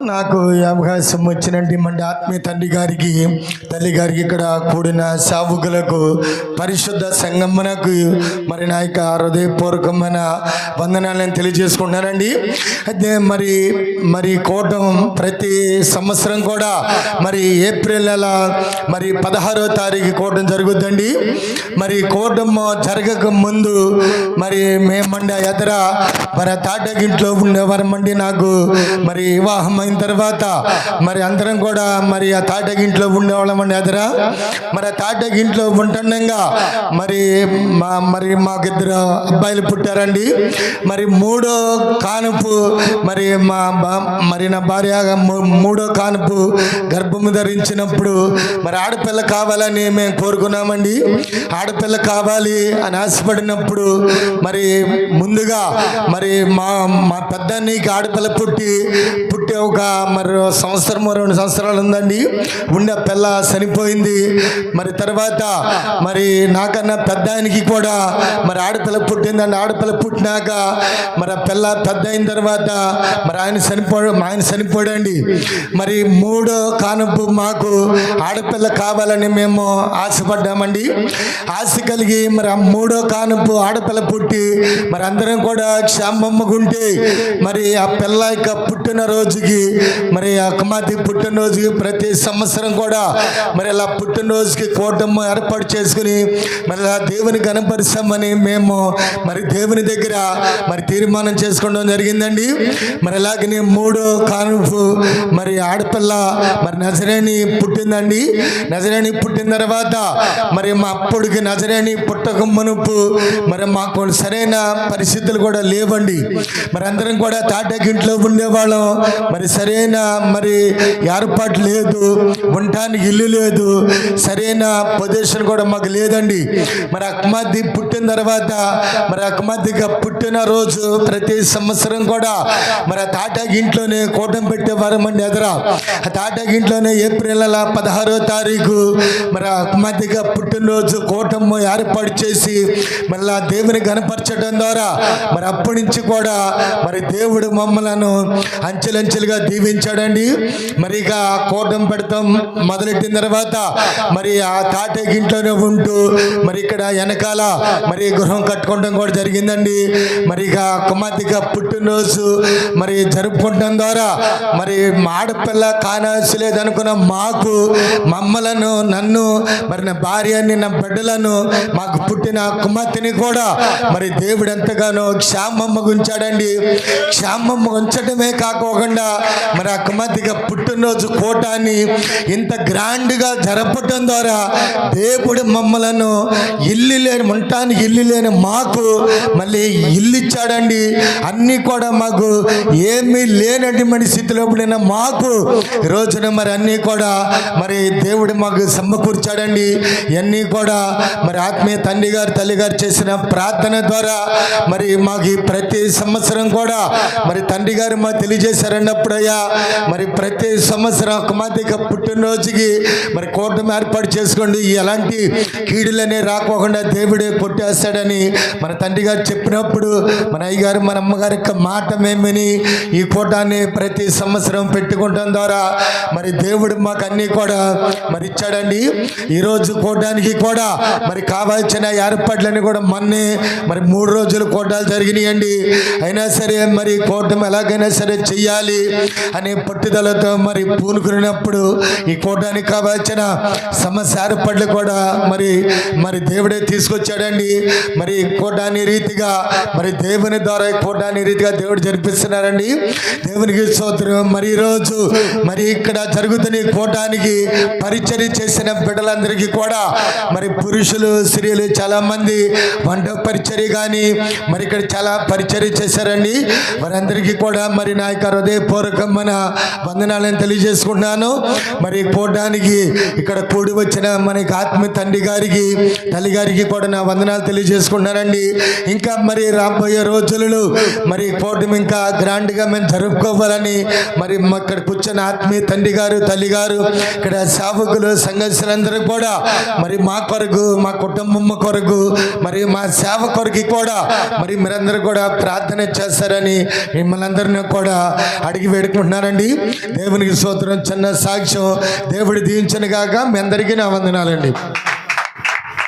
నాకు అవకాశం వచ్చినట్టు మన ఆత్మీయ తండ్రి గారికి. తల్లి గారికి ఇక్కడ కూడిన సావుకులకు పరిశుద్ధ సంగమనకు మరి నా యొక్క హృదయపూర్వకమైన వందనాలను తెలియజేసుకుంటున్నానండి. అయితే మరి మరి కూటం ప్రతి సంవత్సరం కూడా మరి ఏప్రిల్ నెల మరి పదహారో తారీఖు కూటం జరుగుద్దండి. మరి కూటం జరగక ముందు మరి మేమండి ఎదర మరి తాటగింట్లో ఉండేవారమండి నాకు. మరి వివాహం అయిన తర్వాత మరి అందరం కూడా మరి ఆ తాటగింట్లో ఉండేవాళ్ళమండి అదరా? మరి ఆ తాటగింట్లో ఉంటుండగా మరి మా మరి మాకిద్దరు అబ్బాయిలు పుట్టారండి. మరి మూడో కానుపు మరి మా మరి నా భార్య మూడో కానుపు గర్భము ధరించినప్పుడు మరి ఆడపిల్ల కావాలని మేము కోరుకున్నామండి. ఆడపిల్ల కావాలి అని ఆశపడినప్పుడు మరి ముందుగా మరి మా మా పెద్దానికి ఆడపిల్ల పుట్టి పుట్టే ఒక మరి సంవత్సరం రెండు సంవత్సరాలు ఉందండి. ఉండే పిల్ల చనిపోయింది. మరి తర్వాత మరి నాకన్నా పెద్ద ఆయనకి కూడా మరి ఆడపిల్ల పుట్టిందండి. ఆడపిల్ల పుట్టినాక మరి ఆ పిల్ల పెద్ద అయిన తర్వాత మరి ఆయన చనిపో ఆయన చనిపోడండి. మరి మూడో కానుపు మాకు ఆడపిల్ల కావాలని మేము ఆశపడ్డామండి. ఆశ కలిగి మరి ఆ మూడో కానుపు ఆడపిల్ల పుట్టి మరి అందరం కూడా క్షేమమ్మగుంటే మరి ఆ పిల్ల యొక్క పుట్టిన రోజుకి మరి ఆ పుట్టినరోజుకి ప్రతి సంవత్సరం కూడా మరి అలా పుట్టినరోజుకి కూటమి ఏర్పాటు చేసుకుని మరి అలా దేవుని కనపరుస్తామని మేము మరి దేవుని దగ్గర మరి తీర్మానం చేసుకోవడం జరిగిందండి. మరి అలాగనే మూడో కానుపు మరి ఆడపిల్ల మరి నజరేణి పుట్టిందండి. నజరేణి పుట్టిన తర్వాత మరి మా అప్పుడికి నజరేణి పుట్టక మునుపు మరి మాకు సరైన పరిస్థితులు కూడా లేవండి. మరి అందరం కూడా తాటకింట్లో ఉండేవాళ్ళం. మరి సరైన మరి ఏర్పాటు లేదు. ఉండటానికి ఇల్లు లేదు. సరైన పొజిషన్ కూడా మాకు లేదండి. మరి అక్మాది పుట్టిన తర్వాత మరి అక్మాదిగా పుట్టిన రోజు ప్రతి సంవత్సరం కూడా మరి ఆ తాటాగింట్లోనే కూటం పెట్టేవారమండి ఆ తాటాగింట్లోనే ఏప్రిల్ నెల పదహారో తారీఖు మరి మధ్యగా పుట్టినరోజు కూటము ఏర్పాటు చేసి మళ్ళీ ఆ దేవుని కనపరచడం ద్వారా మరి అప్పటి నుంచి కూడా మరి దేవుడు మమ్మలను అంచెలంచెలుగా దీవించాడండి. మరి ఇక కూటం పెడతాం మొదలెట్టిన తర్వాత మరి ఆ తాటేగింట్లోనే ఉంటూ మరి ఇక్కడ వెనకాల మరి గృహం కట్టుకోవడం కూడా జరిగిందండి. మరి ఇక కుమార్తెగా పుట్టినరోజు మరి జరుపుకోవడం ద్వారా మరి మా ఆడపిల్ల కానాల్సి లేదనుకున్న మాకు మమ్మలను నన్ను మరి నా భార్యని నా బిడ్డలను మాకు పుట్టిన కుమార్తెని కూడా మరి దేవుడు ఎంతగానో క్షామమ్మ ఉంచాడండి. క్షామమ్మ ఉంచడమే కాకోకుండా మరి ఆ కుమార్తెగా పుట్టినరోజు కోటాన్ని ఇంత గ్రాండ్గా జరపటం ద్వారా దేవుడు మమ్మలను ఇల్లు లేని ఉంటానికి ఇల్లు లేని మాకు మళ్ళీ ఇల్లు ఇచ్చాడండి. అన్నీ కూడా మాకు ఏమీ లేనటువంటి స్థితిలో పడిన మాకు మార్పు రోజున మరి అన్నీ కూడా మరి దేవుడు మాకు సమకూర్చాడండి. ఇవన్నీ కూడా మరి ఆత్మీయ తండ్రి గారు తల్లి గారు చేసిన ప్రార్థన ద్వారా మరి మాకు ఈ ప్రతి సంవత్సరం కూడా మరి తండ్రి గారు మాకు తెలియజేశారన్నప్పుడయ్యా మరి ప్రతి సంవత్సరం కుమార్తెక పుట్టినరోజుకి మరి కూటమి ఏర్పాటు చేసుకోండి. ఎలాంటి కీడులనే రాకోకుండా దేవుడే కొట్టేస్తాడని మన తండ్రి గారు చెప్పినప్పుడు మన అయ్యగారు మన అమ్మగారి యొక్క మాట మేమని ఈ కూటాన్ని ప్రతి సంవత్సరం పెట్టుకుంటాం. ద్వారా మరి దేవుడు మాకు అన్నీ కూడా మరి ఇచ్చాడండి. ఈరోజు కొట్టడానికి కూడా మరి కావాల్సిన ఏర్పాట్లన్నీ కూడా మొన్నే మరి మూడు రోజులు కూటాలు జరిగినాయండి. అయినా సరే మరి కోటం ఎలాగైనా సరే చెయ్యాలి అనే పట్టుదలతో మరి పూనుకున్నప్పుడు ఈ కోటానికి కావాల్సిన సమస్య ఏర్పాట్లు కూడా మరి మరి దేవుడే తీసుకొచ్చాడండి. మరి కూటాన్ని రీతిగా మరి దేవుని ద్వారా ఈ రీతిగా దేవుడు జరిపిస్తున్నారండి. దేవునికి స్తోత్రం. మరి ఈరోజు మరి ఇక్కడ జరుగుతున్న కోటానికి కూటానికి పరిచర్య చేసిన బిడ్డలందరికీ కూడా మరి పురుషులు స్త్రీలు చాలా మంది వంట పరిచర్య కానీ మరి ఇక్కడ చాలా పరిచర్య చేశారండి. వారందరికీ కూడా మరి నా యొక్క హృదయపూర్వకమైన వందనాలను తెలియజేసుకుంటున్నాను. మరి కూటానికి ఇక్కడ కూడి వచ్చిన మనకి ఆత్మ తండ్రి గారికి తల్లి గారికి కూడా నా వందనాలు తెలియజేసుకుంటున్నానండి ఇంకా మరి రాబోయే రోజులలో మరి కూటమి ఇంకా గ్రాండ్గా మేము జరుపుకోవాలని మరి అక్కడ ఇక్కడ కూర్చొని కూర్చున్న ఆత్మీయ తండ్రి గారు తల్లి గారు ఇక్కడ సేవకులు సంఘర్షులందరూ కూడా మరి మా కొరకు మా కుటుంబం కొరకు మరి మా సేవ కొరకు కూడా మరి మీరందరూ కూడా ప్రార్థన చేస్తారని మిమ్మల్ని అందరినీ కూడా అడిగి వేడుకుంటున్నారండి దేవునికి సూత్రం చిన్న సాక్ష్యం దేవుడు దీవించను కాక మీ అందరికీ నా వందనాలండి.